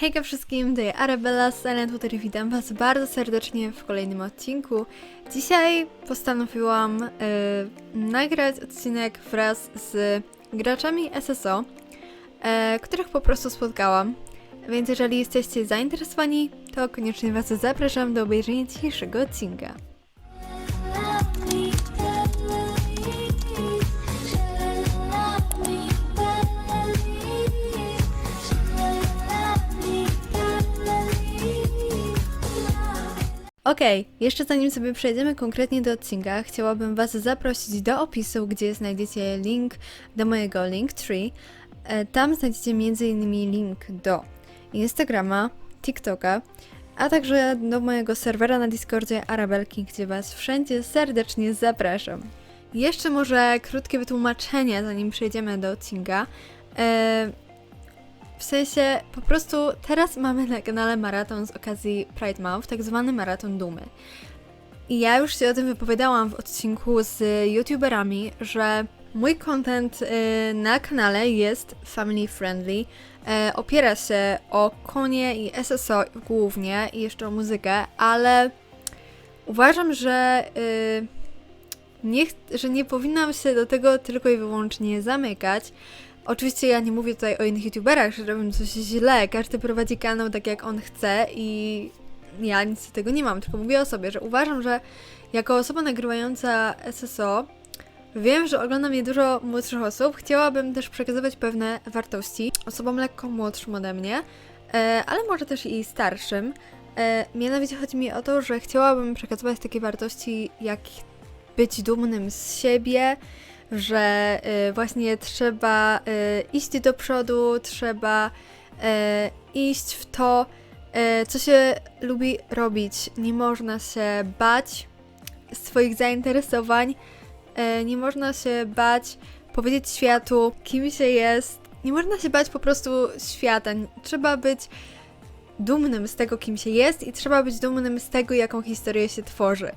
Hejka wszystkim, to ja Arabella z Silent Water i witam was bardzo serdecznie w kolejnym odcinku. Dzisiaj postanowiłam y, nagrać odcinek wraz z graczami SSO, e, których po prostu spotkałam. Więc jeżeli jesteście zainteresowani, to koniecznie was zapraszam do obejrzenia dzisiejszego odcinka. Okej, jeszcze zanim sobie przejdziemy konkretnie do odcinka, chciałabym Was zaprosić do opisu, gdzie znajdziecie link do mojego Linktree. E, Tam znajdziecie m.in. link do Instagrama, TikToka, a także do mojego serwera na Discordzie Arabelki, gdzie Was wszędzie serdecznie zapraszam. Jeszcze może krótkie wytłumaczenie, zanim przejdziemy do odcinka. E, w sensie, po prostu teraz mamy na kanale maraton z okazji Pride Month, tak zwany maraton dumy. I ja już się o tym wypowiadałam w odcinku z youtuberami, że mój content y, na kanale jest family friendly. E, opiera się o konie i SSO głównie i jeszcze o muzykę, ale uważam, że y, nie, że nie powinnam się do tego tylko i wyłącznie zamykać. Oczywiście ja nie mówię tutaj o innych youtuberach, że robią coś źle. Każdy prowadzi kanał tak jak on chce i ja nic z tego nie mam, tylko mówię o sobie, że uważam, że jako osoba nagrywająca SSO wiem, że ogląda mnie dużo młodszych osób. Chciałabym też przekazywać pewne wartości osobom lekko młodszym ode mnie, e, ale może też i starszym. E, mianowicie chodzi mi o to, że chciałabym przekazywać takie wartości jak być dumnym z siebie, że y, właśnie trzeba y, iść do przodu, trzeba y, iść w to, co się lubi robić. Nie można się bać swoich zainteresowań, nie można się bać powiedzieć światu, kim się jest. Nie można się bać po prostu świata. Trzeba być dumnym z tego, kim się jest i trzeba być dumnym z tego, jaką historię się tworzy.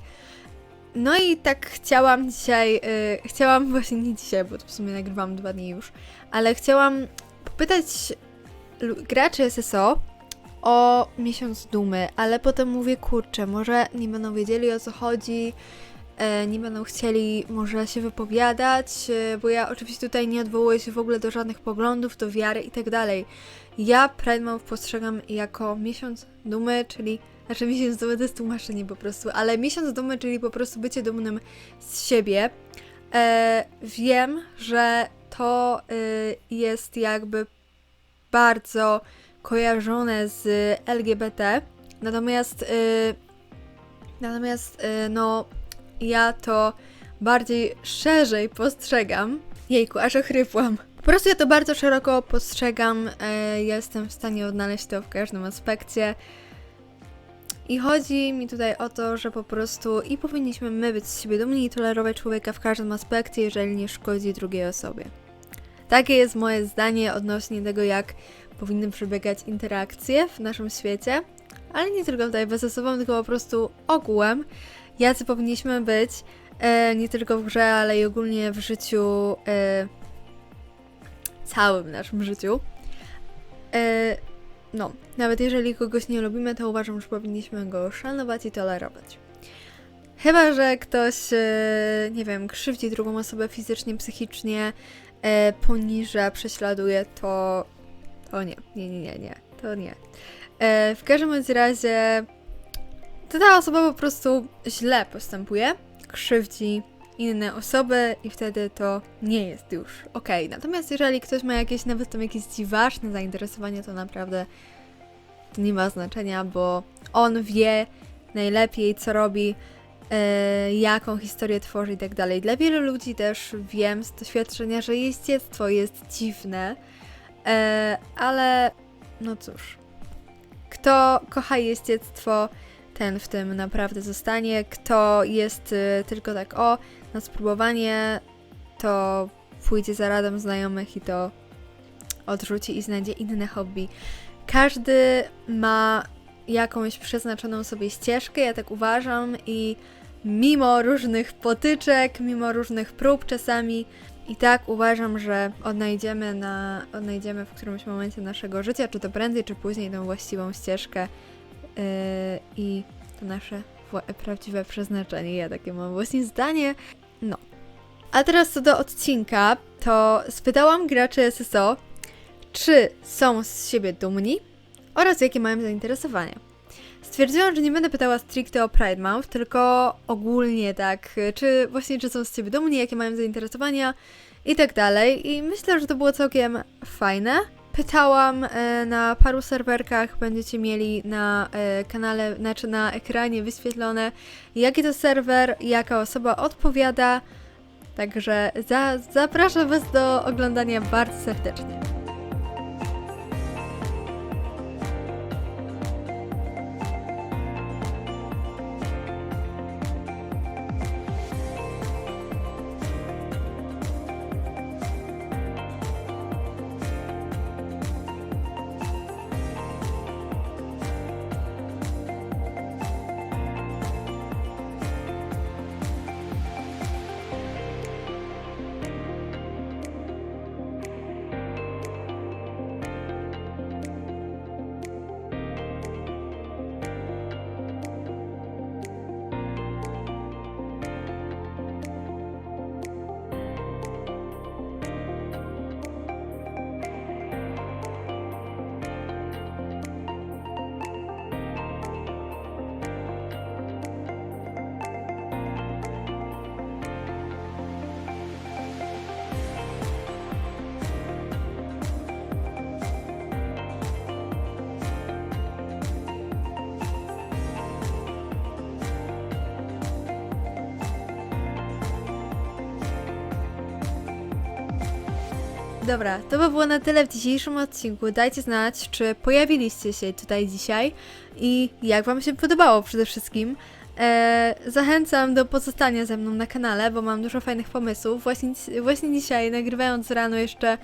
No i tak chciałam dzisiaj, y, chciałam właśnie nie dzisiaj, bo to w sumie nagrywam dwa dni już, ale chciałam popytać graczy SSO o miesiąc dumy, ale potem mówię, kurczę, może nie będą wiedzieli o co chodzi, e, nie będą chcieli może się wypowiadać, e, bo ja oczywiście tutaj nie odwołuję się w ogóle do żadnych poglądów, do wiary i tak dalej. Ja Pride Month postrzegam jako miesiąc dumy, czyli znaczy miesiąc dumy to jest tłumaczenie po prostu, ale miesiąc dumy, czyli po prostu bycie dumnym z siebie. E, wiem, że to y, jest jakby bardzo kojarzone z LGBT, natomiast y, natomiast y, no ja to bardziej szerzej postrzegam. Jejku, aż ochrypłam. Po prostu ja to bardzo szeroko postrzegam, e, jestem w stanie odnaleźć to w każdym aspekcie. I chodzi mi tutaj o to, że po prostu i powinniśmy my być z siebie dumni i tolerować człowieka w każdym aspekcie, jeżeli nie szkodzi drugiej osobie. Takie jest moje zdanie odnośnie tego, jak powinny przebiegać interakcje w naszym świecie, ale nie tylko tutaj bez sobą, tylko po prostu ogółem, jacy powinniśmy być, e, nie tylko w grze, ale i ogólnie w życiu, e, całym naszym życiu. E, no, nawet jeżeli kogoś nie lubimy, to uważam, że powinniśmy go szanować i tolerować. Chyba, że ktoś, e, nie wiem, krzywdzi drugą osobę fizycznie, psychicznie, e, poniża, prześladuje, to. To nie, nie, nie, nie, nie, to nie. E, w każdym razie, to ta osoba po prostu źle postępuje, krzywdzi inne osoby i wtedy to nie jest już okej. Natomiast jeżeli ktoś ma jakieś, nawet tam jakieś dziwaczne zainteresowanie, to naprawdę to nie ma znaczenia, bo on wie najlepiej, co robi, e, jaką historię tworzy i tak dalej. Dla wielu ludzi też wiem z doświadczenia, że jeździectwo jest dziwne, e, ale no cóż. Kto kocha jeździectwo, ten w tym naprawdę zostanie. Kto jest y, tylko tak o, na spróbowanie, to pójdzie za radą znajomych i to odrzuci i znajdzie inne hobby. Każdy ma jakąś przeznaczoną sobie ścieżkę, ja tak uważam, i mimo różnych potyczek, mimo różnych prób czasami, I tak uważam, że odnajdziemy, na, odnajdziemy w którymś momencie naszego życia, czy to prędzej, czy później, tą właściwą ścieżkę yy, i to nasze prawdziwe przeznaczenie. Ja takie mam właśnie zdanie. A teraz co do odcinka, to spytałam graczy SSO, czy są z siebie dumni oraz jakie mają zainteresowania. Stwierdziłam, że nie będę pytała stricte o Pride Month, tylko ogólnie tak, czy właśnie czy są z siebie dumni, jakie mają zainteresowania i tak dalej. I myślę, że to było całkiem fajne. Pytałam e, na paru serwerkach, będziecie mieli na e, kanale, znaczy na ekranie wyświetlone, jaki to serwer, jaka osoba odpowiada. Także za, zapraszam Was do oglądania bardzo serdecznie. Dobra, to by było na tyle w dzisiejszym odcinku. Dajcie znać, czy pojawiliście się tutaj dzisiaj i jak Wam się podobało przede wszystkim. E, zachęcam do pozostania ze mną na kanale, bo mam dużo fajnych pomysłów. Właśnie, właśnie dzisiaj, nagrywając rano jeszcze,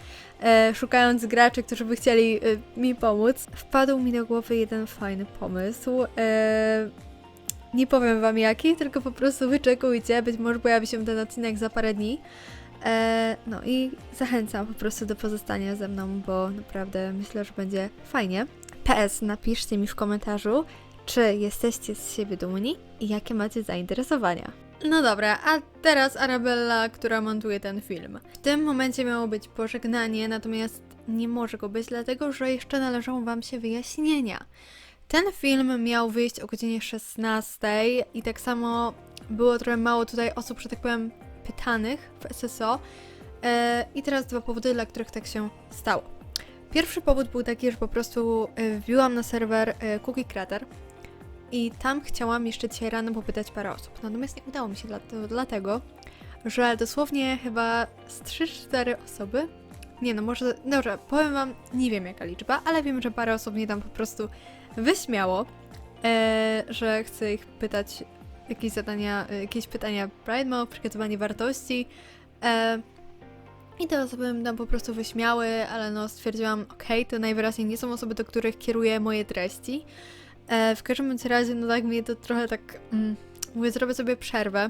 e, szukając graczy, którzy by chcieli e, mi pomóc, wpadł mi do głowy jeden fajny pomysł. E, nie powiem Wam jaki, tylko po prostu wyczekujcie. Być może pojawi się ten odcinek za parę dni. E, no i zachęcam po prostu do pozostania ze mną, bo naprawdę myślę, że będzie fajnie. PS, napiszcie mi w komentarzu, czy jesteście z siebie dumni i jakie macie zainteresowania. No dobra, a teraz Arabella, która montuje ten film. W tym momencie miało być pożegnanie, natomiast nie może go być, dlatego że jeszcze należą Wam się wyjaśnienia. Ten film miał wyjść o godzinie 16 i tak samo było trochę mało tutaj osób, że tak powiem, pytanych w SSO. E, I teraz dwa powody, dla których tak się stało. Pierwszy powód był taki, że po prostu e, wbiłam na serwer e, Cookie Crater i tam chciałam jeszcze dzisiaj rano popytać parę osób. Natomiast nie udało mi się dlatego, że dosłownie chyba z 3-4 osoby. Nie no, może. Dobrze, powiem wam, nie wiem jaka liczba, ale wiem, że parę osób mnie tam po prostu wyśmiało, e, że chcę ich pytać jakieś zadania, e, jakieś pytania Pride Month, przekazywanie wartości. E, I te osoby tam po prostu wyśmiały, ale no stwierdziłam, okej, to najwyraźniej nie są osoby, do których kieruję moje treści. E, w każdym razie, no tak mnie to trochę tak, mm, mówię, zrobię sobie przerwę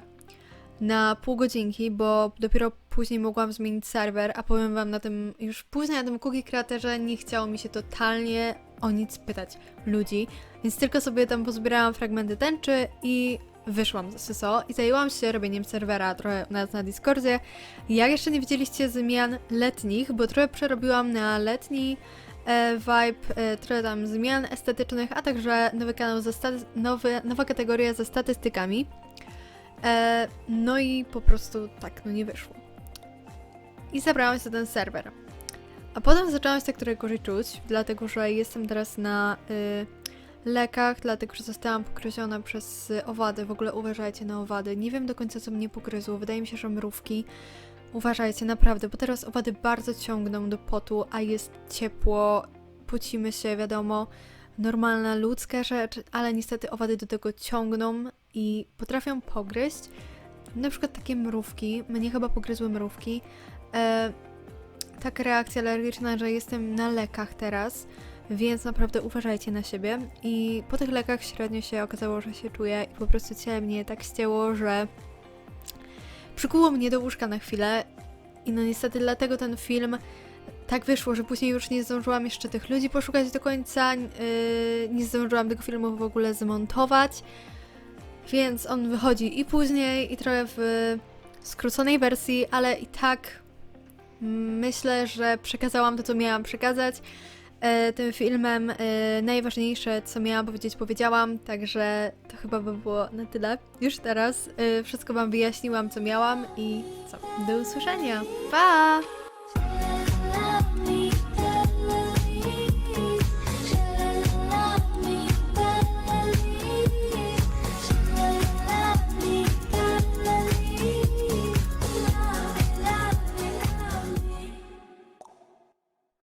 na pół godzinki, bo dopiero później mogłam zmienić serwer, a powiem wam na tym, już później na tym Cookie Creatorze nie chciało mi się totalnie o nic pytać ludzi, więc tylko sobie tam pozbierałam fragmenty tęczy i wyszłam z SSO i zajęłam się robieniem serwera trochę na, na Discordzie. Jak jeszcze nie widzieliście zmian letnich, bo trochę przerobiłam na letni e, vibe, e, trochę tam zmian estetycznych, a także nowy kanał ze staty- nowy, nowa kategoria ze statystykami. E, no i po prostu tak, no nie wyszło. I zabrałam się ten serwer. A potem zaczęłam się tak gorzej czuć, dlatego że jestem teraz na y, lekach, dlatego że zostałam pokryziona przez owady. W ogóle uważajcie na owady. Nie wiem do końca, co mnie pogryzło. Wydaje mi się, że mrówki. Uważajcie, naprawdę, bo teraz owady bardzo ciągną do potu, a jest ciepło, pocimy się, wiadomo, normalna ludzka rzecz, ale niestety owady do tego ciągną i potrafią pogryźć. Na przykład takie mrówki, mnie chyba pogryzły mrówki. E, taka reakcja alergiczna, że jestem na lekach teraz, więc naprawdę uważajcie na siebie. I po tych lekach średnio się okazało, że się czuję i po prostu ciele mnie tak ścięło, że przykuło mnie do łóżka na chwilę I no niestety dlatego ten film tak wyszło, że później już nie zdążyłam jeszcze tych ludzi poszukać do końca, yy, nie zdążyłam tego filmu w ogóle zmontować, więc on wychodzi i później, i trochę w skróconej wersji, ale i tak myślę, że przekazałam to, co miałam przekazać. E, tym filmem e, najważniejsze, co miałam powiedzieć, powiedziałam, także to chyba by było na tyle. Już teraz e, wszystko Wam wyjaśniłam, co miałam i co. Do usłyszenia. Pa!